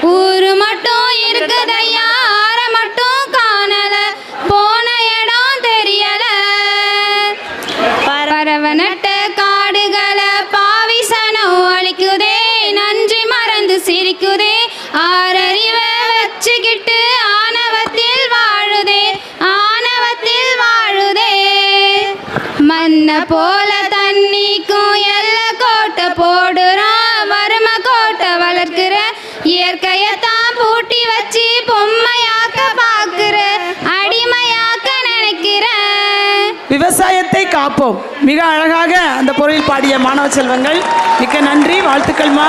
ஊரு மட்டும் இருக்குதையா? ஆற மட்டும் காணல. போன இடம் தெரியல. பரவ நட்ட காடுகளை பாவிசனம் அழிக்குதே. நன்றி மறந்து சிரிக்குதே. ஆறறிவை வச்சுக்கிட்டு ஆணவத்தில் வாழுதே. ஆணவத்தில் வாழுதே. மன்ன போல தண்ணிக்கும் காப்போம். மிக அழகாக அந்த பொருளில் பாடிய மாணவ செல்வங்கள் மிக்க நன்றி வாழ்த்துக்கள்மா.